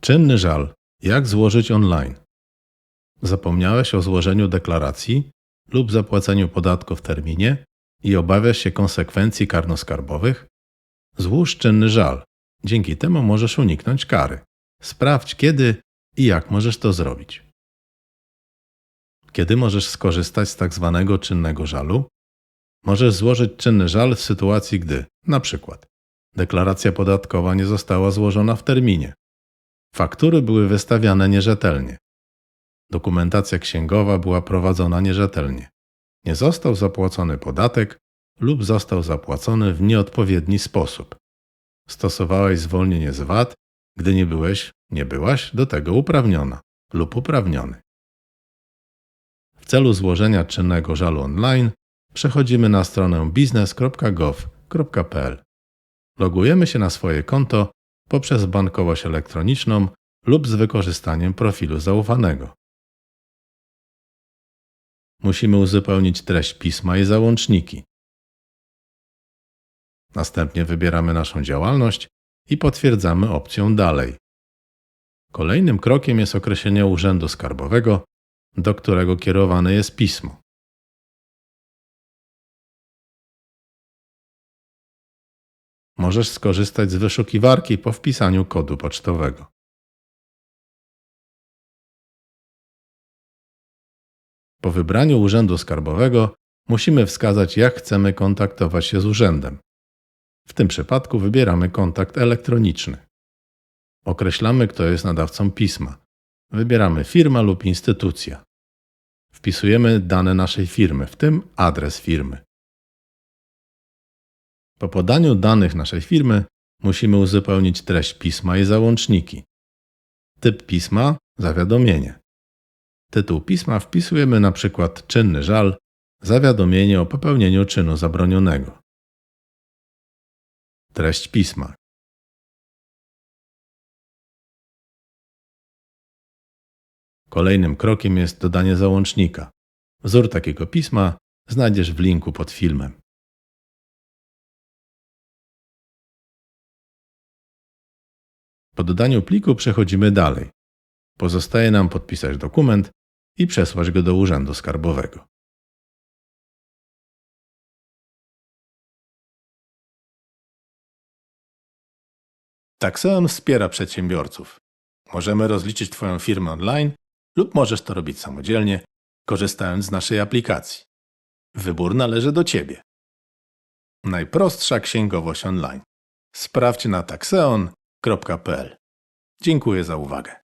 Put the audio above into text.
Czynny żal. Jak złożyć online? Zapomniałeś o złożeniu deklaracji lub zapłaceniu podatku w terminie i obawiasz się konsekwencji karnoskarbowych? Złóż czynny żal. Dzięki temu możesz uniknąć kary. Sprawdź kiedy i jak możesz to zrobić. Kiedy możesz skorzystać z tak zwanego czynnego żalu? Możesz złożyć czynny żal w sytuacji, gdy, przykład, deklaracja podatkowa nie została złożona w terminie, faktury były wystawiane nierzetelnie, dokumentacja księgowa była prowadzona nierzetelnie, nie został zapłacony podatek lub został zapłacony w nieodpowiedni sposób, stosowałeś zwolnienie z VAT, gdy nie byłeś, nie byłaś do tego uprawniona lub uprawniony. W celu złożenia czynnego żalu online przechodzimy na stronę biznes.gov.pl. Logujemy się na swoje konto poprzez bankowość elektroniczną lub z wykorzystaniem profilu zaufanego. Musimy uzupełnić treść pisma i załączniki. Następnie wybieramy naszą działalność i potwierdzamy opcję Dalej. Kolejnym krokiem jest określenie Urzędu Skarbowego, do którego kierowane jest pismo. Możesz skorzystać z wyszukiwarki po wpisaniu kodu pocztowego. Po wybraniu Urzędu Skarbowego musimy wskazać, jak chcemy kontaktować się z urzędem. W tym przypadku wybieramy kontakt elektroniczny. Określamy, kto jest nadawcą pisma. Wybieramy firma lub instytucja. Wpisujemy dane naszej firmy, w tym adres firmy. Po podaniu danych naszej firmy musimy uzupełnić treść pisma i załączniki. Typ pisma zawiadomienie. Tytuł pisma wpisujemy na przykład czynny żal, zawiadomienie o popełnieniu czynu zabronionego. Treść pisma. Kolejnym krokiem jest dodanie załącznika. Wzór takiego pisma znajdziesz w linku pod filmem. Po dodaniu pliku przechodzimy dalej. Pozostaje nam podpisać dokument i przesłać go do Urzędu Skarbowego. Taxeon wspiera przedsiębiorców. Możemy rozliczyć Twoją firmę online lub możesz to robić samodzielnie, korzystając z naszej aplikacji. Wybór należy do Ciebie. Najprostsza księgowość online. Sprawdź na taxeon.pl. Dziękuję za uwagę.